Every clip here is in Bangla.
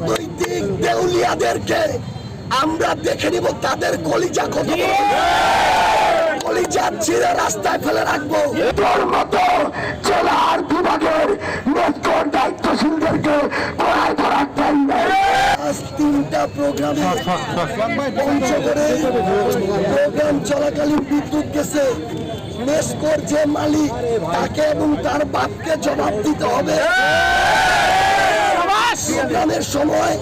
রাজনৈতিক দেউলিয়াদেরকে আমরা দেখে নিব তাদের কলিজা কত। কলিজা ছিঁড়ে রাস্তায় ফেলে রাখব। তোর মতো জেলার বিভাগের মেটকোর দায়িত্বশীলদেরকে পড়ায় ধরার টাইম তিনটা প্রোগ্রামে পঞ্চগড়ে প্রোগ্রাম চলাকালীন বিদ্যুৎ গেছে। মেসকোর যে মালিক তাকে এবং তার বাপকে জবাব দিতে হবে। প্রোগ্রামের সময়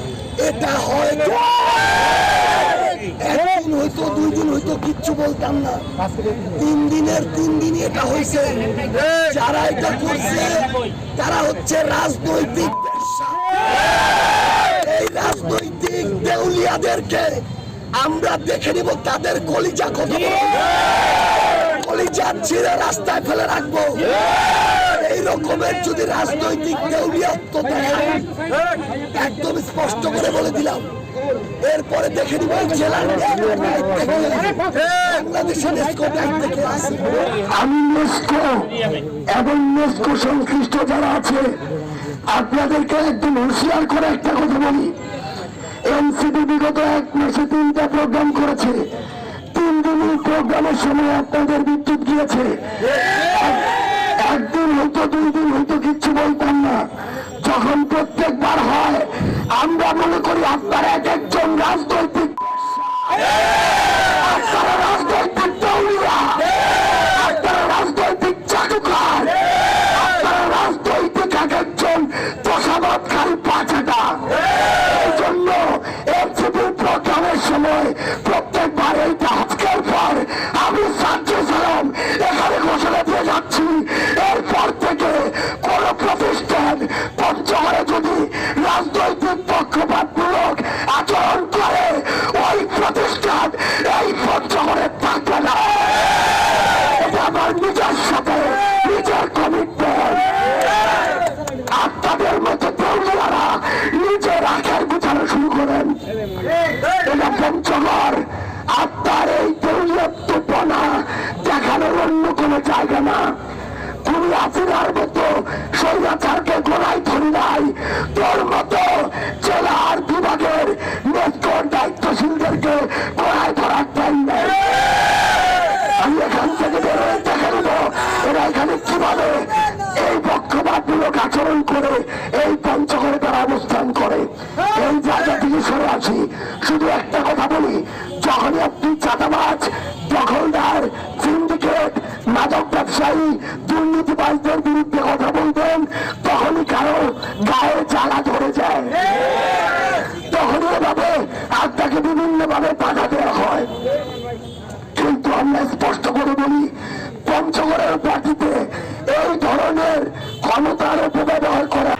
এটা হয়তো একদিন হয়তো দুই দিন হয়তো কিচ্ছু বলতাম না। তিন দিনের তিন দিন এটা হয়েছে যারা এটা করছে তারা হচ্ছে রাজনৈতিক। এই রাজনৈতিক দেউলিয়াদেরকে আমরা দেখে নিব তাদের কলিজা কত। কলিজা ছিঁড়ে রাস্তায় ফেলে রাখব। এই রকমের যদি রাজনৈতিক একদম স্পষ্ট করে বলে দিলাম। এরপরে দেখে নিব। আমি এবং নেস্কো সংশ্লিষ্ট যারা আছে, আপনাদেরকে একদম হুঁশিয়ার করে একটা কথা বলি। এনসিপি বিগত এক মাসে তিনটা প্রোগ্রাম করেছে। তিন দিনই প্রোগ্রামের সময় আপনাদের বিদ্যুৎ গিয়েছে। একদিন হয়তো দুই দিন হয়তো কিচ্ছু বলতাম না। যখন প্রত্যেকবার হয়, আমরা মনে করি আপনারা এক একজন রাজনৈতিক আপনারা এক এই সময় প্রত্যেকবার এইটা আজকের পর আমি সাথে মতো তরুণরা নিজের আপনার দেখানোর অন্য কোনো জায়গা না। তুমি আসিনার মতো স্বৈরাচারকে গোড়ায় ধরি নাই, তোর মতো জেলার বিভাগের আচরণ করে, এই পঞ্চগড়ে তারা অবস্থান করে। এই জায়গা থেকে সরে আসি। শুধু একটা কথা বলি, যখনই আপনি চাঁদাবাজ, দখলদার সিন্ডিকেট মাদক ব্যবসায়ী, দুর্নীতিবাজদের বিরুদ্ধে কথা বলবেন, তখনই কারও গায়ে জ্বালা ধরে যায়। তখনই এভাবে আপনাকে বিভিন্ন ভাবে বাধা দেওয়া হয়। কিন্তু আমরা স্পষ্ট করে বলি, পঞ্চগড়ের পার্টিতে এই ধরনের ক্ষমতার ব্যবহার করা